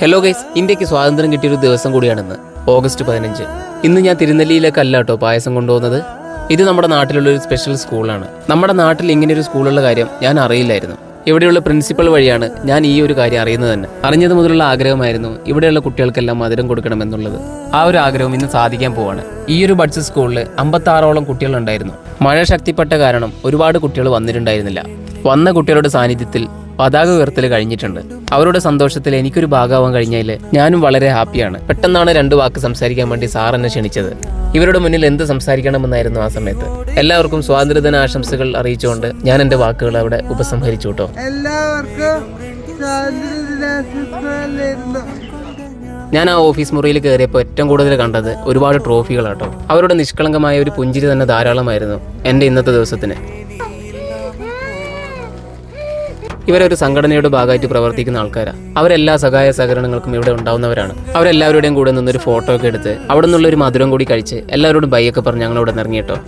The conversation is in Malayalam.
ഹലോ ഗൈസ് ഇന്ത്യയ്ക്ക് സ്വാതന്ത്ര്യം കിട്ടിയൊരു ദിവസം കൂടിയാണിന്ന് ഓഗസ്റ്റ് പതിനഞ്ച്. ഇന്ന് ഞാൻ തിരുനെല്ലിയിലേക്ക് അല്ല കേട്ടോ പായസം കൊണ്ടുപോകുന്നത്. ഇത് നമ്മുടെ നാട്ടിലുള്ള ഒരു സ്പെഷ്യൽ സ്കൂളാണ് നമ്മുടെ നാട്ടിൽ ഇങ്ങനെ ഒരു സ്കൂളുള്ള കാര്യം ഞാൻ അറിയില്ലായിരുന്നു. ഇവിടെയുള്ള പ്രിൻസിപ്പൽ വഴിയാണ് ഞാൻ ഈ ഒരു കാര്യം അറിയുന്നത് തന്നെ. അറിഞ്ഞത് മുതലുള്ള ആഗ്രഹമായിരുന്നു ഇവിടെയുള്ള കുട്ടികൾക്കെല്ലാം മധുരം കൊടുക്കണമെന്നുള്ളത് ആ ഒരു ആഗ്രഹം ഇന്ന് സാധിക്കാൻ പോവാണ്. ഈ ഒരു ബഡ്സ് സ്കൂളിൽ അമ്പത്താറോളം കുട്ടികളുണ്ടായിരുന്നു. മഴ ശക്തിപ്പെട്ട കാരണം ഒരുപാട് കുട്ടികൾ വന്നിട്ടുണ്ടായിരുന്നില്ല. വന്ന കുട്ടികളുടെ സാന്നിധ്യത്തിൽ പതാക ഉയർത്തൽ കഴിഞ്ഞിട്ടുണ്ട്. അവരുടെ സന്തോഷത്തിൽ എനിക്കൊരു ഭാഗമാവാൻ കഴിഞ്ഞതിൽ ഞാനും വളരെ ഹാപ്പിയാണ്. പെട്ടെന്നാണ് രണ്ട് വാക്ക് സംസാരിക്കാൻ വേണ്ടി സാർ എന്നെ ക്ഷണിച്ചത്. ഇവരുടെ മുന്നിൽ എന്ത് സംസാരിക്കണമെന്നായിരുന്നു ആ സമയത്ത്. എല്ലാവർക്കും സ്വാതന്ത്ര്യദിന ആശംസകൾ അറിയിച്ചുകൊണ്ട് ഞാൻ എന്റെ വാക്കുകൾ അവിടെ ഉപസംഹരിച്ചു കേട്ടോ. ഞാൻ ആ ഓഫീസ് മുറിയിൽ കയറിയപ്പോൾ ഏറ്റവും കൂടുതൽ കണ്ടത് ഒരുപാട് ട്രോഫികളാട്ടോ. അവരുടെ നിഷ്കളങ്കമായ ഒരു പുഞ്ചിരി തന്നെ ധാരാളമായിരുന്നു എന്റെ ഇന്നത്തെ ദിവസത്തിന്. ഇവരൊരു സംഘടനയുടെ ഭാഗമായിട്ട് പ്രവർത്തിക്കുന്ന ആൾക്കാരാണ് അവരെല്ലാ സഹായ സഹകരണങ്ങൾക്കും ഇവിടെ ഉണ്ടാവുന്നവരാണ്. അവരെല്ലാവരുടെയും കൂടെ നിന്നൊരു ഫോട്ടോ ഒക്കെ എടുത്ത് അവിടെ നിന്നുള്ള ഒരു മധുരം കൂടി കഴിച്ച് എല്ലാവരോടും ബൈയൊക്കെ പറഞ്ഞ് ഞങ്ങളോട് ഇറങ്ങി കേട്ടോ.